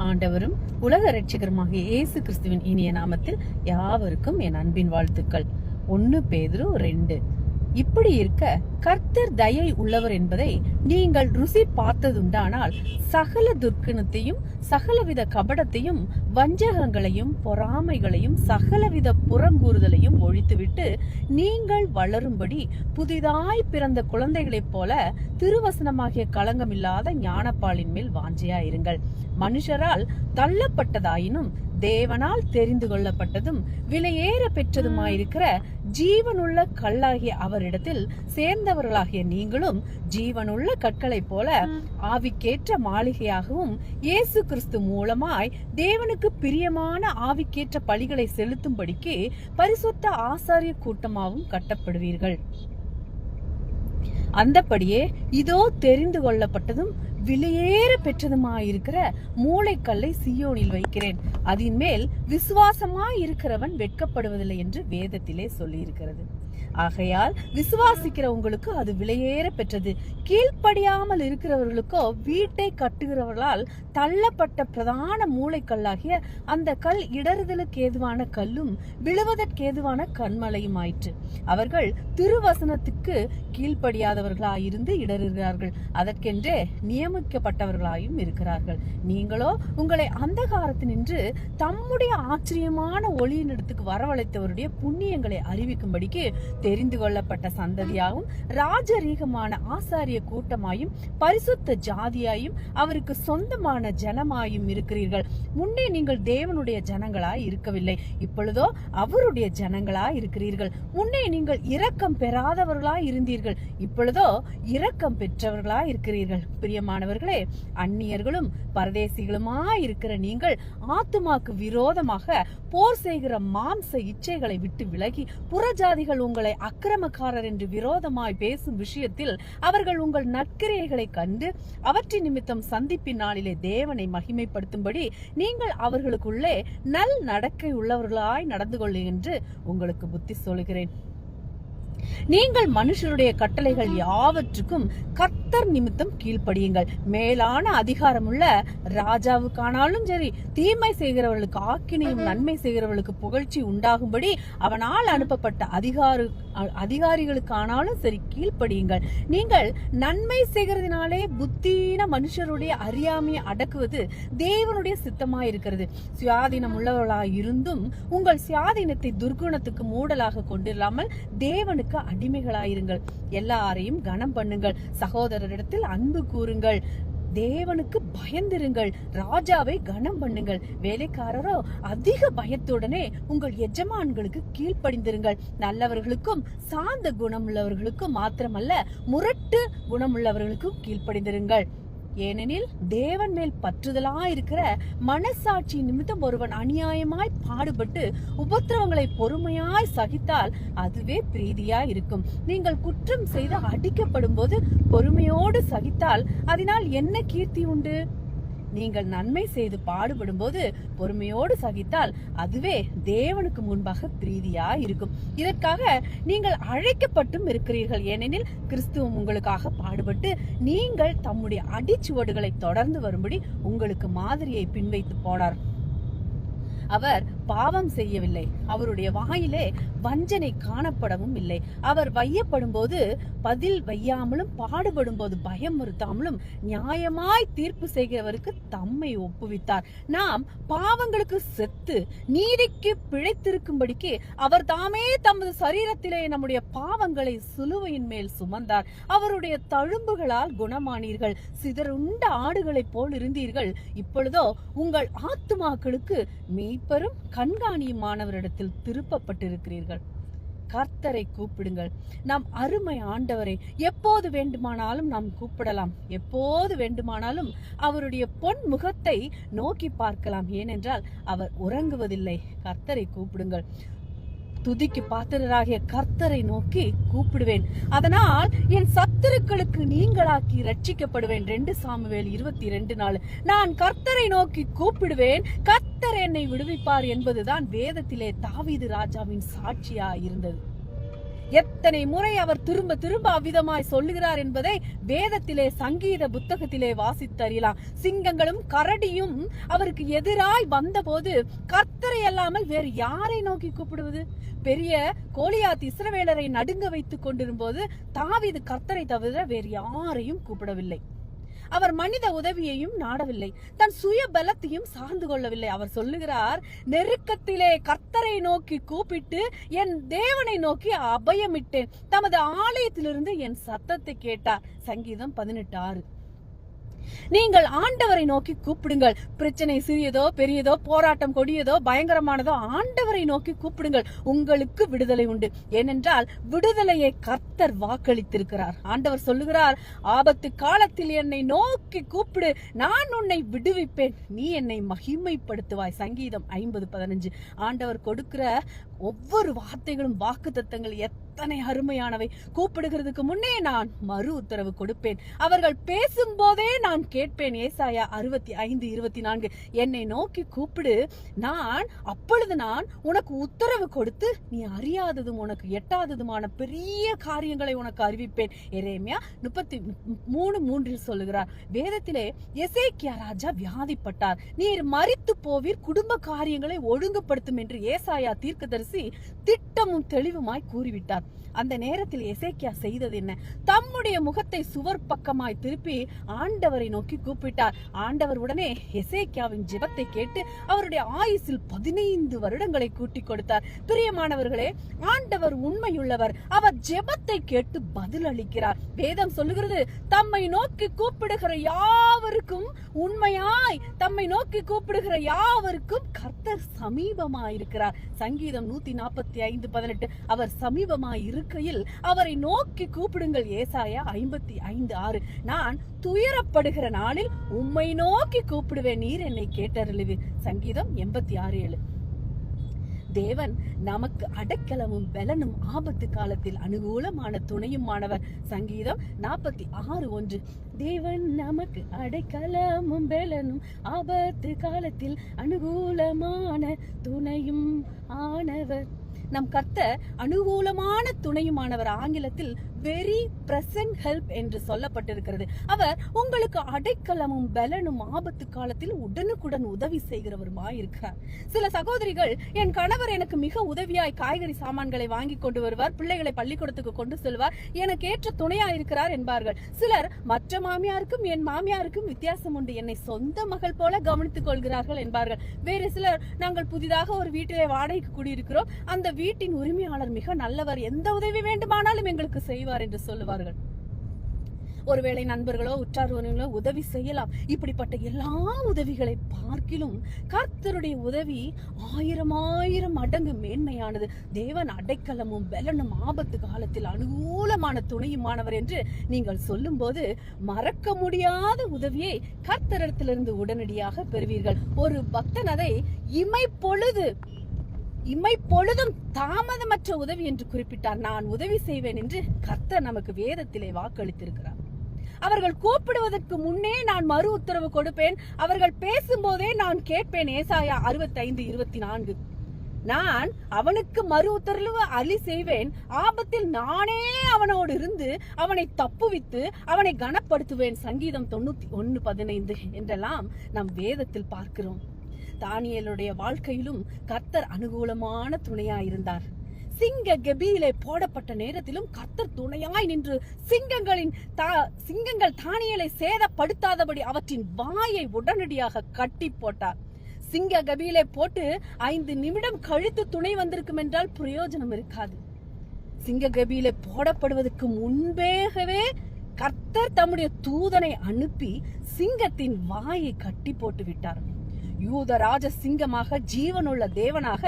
ஆண்டவரும் உலக ரட்சகருமாகிய இயேசு கிறிஸ்துவின் இனிய நாமத்தில் யாவருக்கும் என் அன்பின் வாழ்த்துக்கள். ஒன்னு பேதரும் ரெண்டு. இப்படி இருக்க கர்த்தர் தயை உள்ளவர் என்பதை நீங்கள் ருசி பார்த்ததுண்டானால் சகல துர்க்கணத்தையும் சகலவித கபடத்தையும் வஞ்சகங்களையும் பொறாமைகளையும் சகலவித புறங்கூறுதலையும் ஒழித்துவிட்டு நீங்கள் வளரும்படி புதிதாய் பிறந்த குழந்தைகளைப் போல திருவசனமாகிய களங்கமில்லாத ஞானப்பாலின் மேல் வாஞ்சியாயிருங்கள். மனுஷரால் தள்ளப்பட்டதாயினும் தேவனால் தெரிந்து கொள்ளப்பட்டதும் விலையேற பெற்றதுமாயிருக்கிற ஜீவனுள்ள கல்லாகிய அவரிடத்தில் சேர்ந்தவர்களாகிய நீங்களும் ஜீவனுள்ள கற்களைப் போல ஆவிக்கேற்ற மாளிகையாகவும் இயேசு கிறிஸ்து மூலமாய் தேவனுக்கு பிரியமான ஆவிக்கேற்ற பலிகளை செலுத்தும்படிக்கு பரிசுத்த ஆசாரிய கூட்டமாகவும் கட்டப்படுவீர்கள். அந்தபடியே இதோ தெரிந்து கொள்ளப்பட்டதும் விலையேற பெற்றதுமாயிருக்கிற மூளைக்கல்லை சியோனில் வைக்கிறேன். அதன் மேல் விசுவாசமாய் இருக்கிறவன் வெட்கப்படுவதில்லை என்று வேதத்திலே சொல்லியிருக்கிறது. ஆகையால் விசுவாசிக்கிற உங்களுக்கு அது விலையேற பெற்றது. கீழ்ப்படியாமல் இருக்கிறவர்களுக்கோ வீட்டை கட்டுகிறவர்களால் தள்ளப்பட்ட பிரதான மூளைக்கல்லாகிய அந்த கல் இடறுதலுக்கு ஏதுவான கல்லும் விழுவதற்கேதுவான கண்மலையும் ஆயிற்று. அவர்கள் திருவசனத்துக்கு கீழ்ப்படியாதவர்களாயிருந்து இடறுகிறார்கள். அதற்கென்றே நியமிக்கப்பட்டவர்களாயும் இருக்கிறார்கள். நீங்களோ உங்களை அந்தகாரத்தினின்று தம்முடைய ஆச்சரியமான ஒளியினிடத்துக்கு வரவழைத்தவருடைய புண்ணியங்களை அறிவிக்கும்படிக்கு தெரிந்து கொள்ளப்பட்ட சந்ததியாகவும் ராஜரீகமான ஆசாரிய கூட்டமாயும் பரிசுத்த ஜாதியாயும் அவருக்கு சொந்தமான ஜனமாயும் இருக்கிறீர்கள். முன்னே நீங்கள் தேவனுடைய ஜனங்களாய் இருக்கவில்லை. இப்பொழுதோ அவருடைய ஜனங்களாய் இருக்கிறீர்கள். முன்னே நீங்கள் இரக்கம் பெறாதவர்களாய் இருந்தீர்கள். இப்பொழுதோ இரக்கம் பெற்றவர்களாய் இருக்கிறீர்கள். பிரியமானவர்களே அந்நியர்களும் பரதேசிகளுமாய் இருக்கிற நீங்கள் ஆத்துமாக்கு விரோதமாக போர் செய்கிற மாம்ச இச்சைகளை விட்டு விலகி புறஜாதிகள் உங்களை அக்கிரமக்காரர் என்று விரோதமாய் பேசும் விஷயத்தில் அவர்கள் உங்கள் நற்கிரைகளை கண்டு அவற்றின் நிமித்தம் சந்திப்பின் நாளிலே தேவனை மகிமைப்படுத்தும்படி நீங்கள் அவர்களுக்குள்ளே நல் நடக்கை உள்ளவர்களாய் நடந்து கொள்ளு என்று உங்களுக்கு புத்தி சொல்கிறேன். நீங்கள் மனுஷருடைய கட்டளைகள் யாவற்றுக்கும் கர்த்தர் நிமித்தம் கீழ்ப்படியுங்கள். மேலான அதிகாரமுள்ள ராஜாவுக்கானாலும் சரி தீமை செய்கிறவர்களுக்கு ஆக்கினையும் நன்மை செய்கிறவர்களுக்கு புகழ்ச்சி உண்டாகும்படி அவனால் அனுப்பப்பட்ட அதிகாரி அதிகாரிகளுக்கானாலும் சரி கீழ்ப்படியுங்கள். நீங்கள் நன்மை செய்கிறதுனாலே புத்தீன மனுஷருடைய அறியாமையை அடக்குவது தேவனுடைய சித்தமா இருக்கிறது. சுயாதீனம் உள்ளவர்களா இருந்தும் உங்கள் சுயாதீனத்தை துர்குணத்துக்கு மூடலாக கொண்டிராமல் தேவனுக்கு அடிமைகளாயிருங்கள். எல்லாரையும் கனம் பண்ணுங்கள். சகோதரரிடத்தில் அன்பு கூறுங்கள். தேவனுக்கு பயந்திருங்கள். ராஜாவை கனம் பண்ணுங்கள். வேலைக்காரரோ அதிக பயத்துடனே உங்கள் எஜமான்களுக்கு கீழ்ப்படிந்திருங்கள். நல்லவர்களுக்கும் சாந்த குணமுள்ளவர்களுக்கும் மாத்திரமல்ல முரட்டு குணமுள்ளவர்களுக்கும் கீழ்ப்படிந்திருங்கள். ஏனெனில் தேவன் மேல் பற்றுதலா இருக்கிற மனசாட்சி நிமித்தம் ஒருவன் அநியாயமாய் பாடுபட்டு உபத்திரவங்களை பொறுமையாய் சகித்தால் அதுவே பிரீதியா இருக்கும் நீங்கள் குற்றம் செய்து அடிக்கப்படும் போது பொறுமையோடு சகித்தால் அதனால் என்ன கீர்த்தி உண்டு? நீங்கள் நன்மை செய்து பாடுபடும் போது பொறுமையோடு சகித்தால் அதுவே தேவனுக்கு முன்பாக பிரீதியா இருக்கும் இதற்காக நீங்கள் அழைக்கப்பட்டும் இருக்கிறீர்கள். ஏனெனில் கிறிஸ்துவம் உங்களுக்காக பாடுபட்டு நீங்கள் தம்முடைய அடிச்சுவடுகளை தொடர்ந்து வரும்படி உங்களுக்கு மாதிரியை பின்வைத்து போனார். அவர் பாவம் செய்யவில்லை. அவருடைய வாயிலே வஞ்சனை காணப்படவும் இல்லை. அவர் வையப்படும் போது பதில் வையாமலும் பாடுபடும் போது பயமுறுத்தாமலும் நியாயமாய் தீர்ப்பு செய்கிறவருக்கு தம்மை ஒப்புவித்தார். நாம் பாவங்களுக்கு செத்து நீதிக்கு பிழைத்திருக்கும்படிக்கு அவர் தாமே தமது சரீரத்திலே நம்முடைய பாவங்களை சுலுவையின் மேல் சுமந்தார். அவருடைய தழும்புகளால் குணமானீர்கள். சிதறுண்ட ஆடுகளைப் போல் இருந்தீர்கள். இப்பொழுதோ உங்கள் ஆத்துமாக்களுக்கு மெய்ப்பெரும் கண்காணியுமானவரிடத்தில் திருப்பப்பட்டிருக்கிறீர்கள். கர்த்தரை கூப்பிடுங்கள். நாம் அருமை ஆண்டவரை எப்போது வேண்டுமானாலும் நாம் கூப்பிடலாம். எப்போது வேண்டுமானாலும் அவருடைய பொன் முகத்தை நோக்கி பார்க்கலாம். ஏனென்றால் அவர் உறங்குவதில்லை. கர்த்தரை கூப்பிடுங்கள். துதிக்கு பாத்திரராகிய கர்த்தரை நோக்கி கூப்பிடுவேன். அதனால் என் சத்துருக்களுக்கு நீங்களாக்கி ரட்சிக்கப்படுவேன் ரெண்டு சாமுவேல் இருபத்தி ரெண்டு நாள் நான் கர்த்தரை நோக்கி கூப்பிடுவேன். கர்த்த கர்த்தர் என்னை விடுவிப்பார் என்பதுதான் வேதத்திலே தாவீது ராஜாவின் சாட்சியா இருந்தது. எத்தனை முறை அவர் திரும்ப திரும்ப அவ்விதமாய் சொல்லுகிறார் என்பதை வேதத்திலே சங்கீத புத்தகத்திலே வாசித்து அறியலாம் சிங்கங்களும் கரடியும் அவருக்கு எதிராய் வந்தபோது கர்த்தரை அல்லாமல் வேறு யாரை நோக்கி கூப்பிடுவது? பெரிய கோலியாத் இஸ்ரவேலரை நடுங்க வைத்துக் கொண்டிரும்போது தாவீது கர்த்தரை தவிர வேறு யாரையும் கூப்பிடவில்லை. அவர் மனித உதவியையும் நாடவில்லை. தன் சுய பலத்தையும் சார்ந்து கொள்ளவில்லை. அவர் சொல்லுகிறார் நெருக்கத்திலே கர்த்தரை நோக்கி கூப்பிட்டு என் தேவனை நோக்கி அபயமிட்டேன். தமது ஆலயத்திலிருந்து என் சத்தத்தை கேட்டார். சங்கீதம் பதினெட்டு ஆறு. நீங்கள் ஆண்டவரை நோக்கி கூப்பிடுங்கள். பிரச்சனை சிறியதோ பெரியதோ போராட்டம் கொடியதோ பயங்கரமானதோ ஆண்டவரை நோக்கி கூப்பிடுங்கள். உங்களுக்கு விடுதலை உண்டு. ஏனென்றால் விடுதலையை கர்த்தர் வாக்களித்திருக்கிறார். ஆண்டவர் சொல்லுகிறார் ஆபத்து காலத்தில் என்னை நோக்கி கூப்பிடு. நான் உன்னை விடுவிப்பேன். நீ என்னை மகிமைப்படுத்துவாய். சங்கீதம் ஐம்பது பதினஞ்சு. ஆண்டவர் கொடுக்கிற ஒவ்வொரு வார்த்தைகளும் வாக்கு தத்தங்கள் எத்தனை அருமையானவை. கூப்பிடுகிறதுக்கு முன்னே நான் மறு உத்தரவு கொடுப்பேன். அவர்கள் பேசும்போதே நான் கேட்பேன். ஏசாயா அறுபத்தி ஐந்து இருபத்தி நான்கு. என்னை நோக்கி கூப்பிடு. நான் அப்பொழுது நான் உனக்கு உத்தரவு கொடுத்து நீ அறியாததும் உனக்கு எட்டாததுமான பெரிய காரியங்களை உனக்கு அறிவிப்பேன். எரேமியா முப்பத்தி மூணு மூன்றில் சொல்லுகிறார். வேதத்திலே எசேக்கியா ராஜா வியாதிப்பட்டார். நீர் மறித்து போவீர். குடும்ப காரியங்களை ஒழுங்குபடுத்தும் என்று ஏசாயா தீர்க்கதரிசி பேசி திட்டமும் தெளிவுமாய் கூறிவிட்டார். அந்த நேரத்தில் எசேக்கியா செய்தது என்ன? தம்முடைய முகத்தை சுவர் பக்கமாய் திருப்பி ஆண்டவரை நோக்கி கூப்பிட்டார். ஆண்டவர் உடனே எசேக்கியாவின் ஜெபத்தை கேட்டு அவருடைய ஆயுசில் பதினைந்து வருடங்களை கூட்டி கொடுத்தார். பிரியமானவர்களே ஆண்டவர் உண்மையுள்ளவர். அவர் ஜெபத்தை கேட்டு பதில் அளிக்கிறார். வேதம் சொல்லுகிறது தம்மை நோக்கி கூப்பிடுகிற யாவருக்கும் உண்மையாய் தம்மை நோக்கி கூப்பிடுகிற யாவருக்கும் கர்த்தர் சமீபமாயிருக்கிறார். சங்கீதம் நூத்தி நாற்பத்தி ஐந்து பதினெட்டு. அவர் சமீபமாய் இருக்கையில் அவரை நோக்கி கூப்பிடுங்கள். ஏசாயா ஐம்பத்தி ஐந்து ஆறு. நான் துயரப்படுகிற நாளில் உம்மை நோக்கி கூப்பிடுவேன். நீர் என்னை கேட்டருளுவி சங்கீதம் எண்பத்தி ஆறு ஏழு. தேவன் நமக்கு அடைக்கலமும் பலனும் ஆபத்து காலத்தில் அனுகூலமான துணையுமானவர் சங்கீதம் நாற்பத்தி ஆறு ஒன்று. தேவன் நமக்கு அடைக்கலமும் பலனும் ஆபத்து காலத்தில் அனுகூலமான துணையும் ஆனவர். நம் கர்த்தர் அனுகூலமான துணையுமானவர் ஆங்கிலத்தில் வெரி பிரசன்ட் ஹெல்ப் என்று சொல்லப்பட்டிருக்கிறது. அவர் உங்களுக்கு அடைக்கலமும் பலனும் ஆபத்து காலத்தில் உடனுக்குடன் உதவி செய்கிறவருமாய் இருக்கிறார். சில சகோதரிகள் என் கணவர் எனக்கு மிக உதவியாய் காய்கறி சாமான்களை வாங்கி கொண்டு வருவார் பிள்ளைகளை பள்ளிக்கூடத்துக்கு கொண்டு செல்வார் எனக்கு ஏற்ற துணையா இருக்கிறார் என்பார்கள். சிலர் மற்ற மாமியாருக்கும் என் மாமியாருக்கும் வித்தியாசம் உண்டு என்னை சொந்த மகள் போல கவனித்துக் கொள்கிறார்கள் என்பார்கள். வேறு சிலர் நாங்கள் புதிதாக ஒரு வீட்டிலே வாடகைக்கு குடியிருக்கிறோம் அந்த வீட்டின் உரிமையாளர் மிக நல்லவர் எந்த உதவி வேண்டுமானாலும் எங்களுக்கு செய்வார் என்று சொல்லுவார்கள். ஒருவேளை நண்பர்களோ உற்றார் உறவினர்களோ உதவி செய்யலாம். இப்படிப்பட்ட எல்லா உதவிகளை பார்க்கிலும் கர்த்தருடைய உதவி ஆயிரம் ஆயிரம் மடங்கு மேன்மையானது. தேவன் அடைக்கலமும் பலனும் ஆபத்து காலத்தில் அனுகூலமான துணையுமானவர் என்று நீங்கள் சொல்லும்போது மறக்க முடியாத உதவியை கர்த்தரிடத்திலிருந்து உடனடியாக பெறுவீர்கள். ஒரு பக்தன் அதை இமை பொழுது இம்மை பொழுதும் தாமதமற்ற உதவி என்று குறிப்பிட்டார் நான் உதவி செய்வேன் என்று கர்த்தர் நமக்கு வேதத்திலே வாக்களித்திருக்கிறார். அவர்கள் கூப்பிடுவதற்கு முன்னே நான் மறு உத்தரவு கொடுப்பேன். அவர்கள் பேசும்போதே நான் கேட்பேன். ஏசாயா அறுபத்தைந்து இருபத்தி நான்கு நான் அவனுக்கு மறு உத்தரவு அலி செய்வேன். ஆபத்தில் நானே அவனோடு இருந்து அவனை தப்புவித்து அவனை கனப்படுத்துவேன். சங்கீதம் தொண்ணூத்தி ஒன்னு பதினைந்து என்றெல்லாம் நம் வேதத்தில் பார்க்கிறோம். தானியலுடைய வாழ்க்கையிலும் கர்த்தர் அனுகூலமான துணையாயிருந்தார். சிங்க கெபியிலே போடப்பட்ட நேரத்திலும் கர்த்தர் துணையாய் நின்று சிங்கங்களின் தா- சிங்கங்கள் தானியலை சேதப்படுத்தாதபடி அவற்றின் வாயை உடனடியாக கட்டி போட்டார். சிங்க கபியிலே போட்டு ஐந்து நிமிடம் கழித்து துணை வந்திருக்கும் என்றால் பிரயோஜனம் இருக்காது. சிங்க கபியிலே போடப்படுவதற்கு முன்பேகவே கர்த்தர் தம்முடைய தூதனை அனுப்பி சிங்கத்தின் வாயை கட்டி போட்டு விட்டார். யூதராஜ சிங்கமாக ஜீவனுள்ள தேவனாக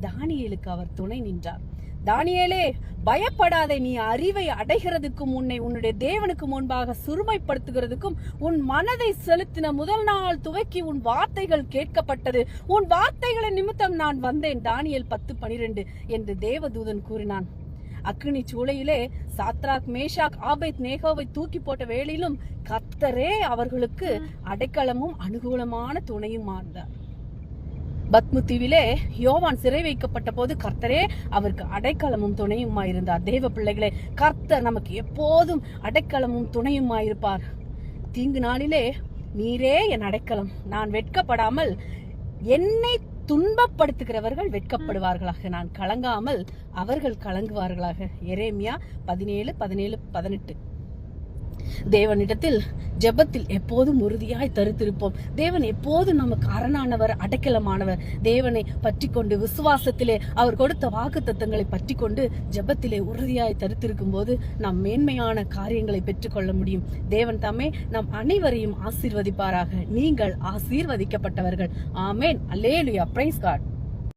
தானியேலுக்கு அவர் துணை நின்றார். தானியேலே பயப்படாதே நீ அறிவை அடைகிறதுக்கும் உன்னை உன்னுடைய தேவனுக்கு முன்பாக சுருமைப்படுத்துகிறதுக்கும் உன் மனதை செலுத்தின முதல் நாள் துவக்கி உன் வார்த்தைகள் கேட்கப்பட்டது. உன் வார்த்தைகளின் நிமித்தம் நான் வந்தேன் தானியல் பத்து பனிரெண்டு என்று தேவதூதன் கூறினான். அக்னி சூளையிலே சாத்ராக் மேஷாக் ஆபேத் நேகோவை தூக்கி போட்ட வேளையிலும் கர்த்தரே அவர்களுக்கு அடைக்கலமும் அனுகூலமான துணையும் இருந்தார் பத்மு தீவிலே யோவான் சிறை வைக்கப்பட்ட போது கர்த்தரே அவருக்கு அடைக்கலமும் துணையுமாயிருந்தார் தேவ பிள்ளைகளே கர்த்தர் நமக்கு எப்போதும் அடைக்கலமும் துணையுமாயிருப்பார் தீங்கு நாளிலே நீரே என் அடைக்கலம். நான் வெட்கப்படாமல் என்னை துன்பப்படுத்துகிறவர்கள் வெட்கப்படுவார்களாக. நான் கலங்காமல் அவர்கள் கலங்குவார்களாக. எரேமியா பதினேழு பதினேழு பதினெட்டு. தேவனிடத்தில் ஜெபத்தில் எப்போதும் உறுதியாய் தருத்திருப்போம். தேவன் எப்போதும் நமக்கு அரணானவர் அடைக்கலமானவர் தேவனை பற்றி கொண்டு விசுவாசத்திலே அவர் கொடுத்த வாக்கு தத்தங்களை பற்றி கொண்டு ஜெபத்திலே உறுதியாய் தருத்திருக்கும் போது நாம் மேன்மையான காரியங்களை பெற்றுக்கொள்ள முடியும். தேவன் தாமே நம் அனைவரையும் ஆசீர்வதிப்பாராக. நீங்கள் ஆசீர்வதிக்கப்பட்டவர்கள். ஆமேன். அல்லேலுயா பிரைஸ் காட்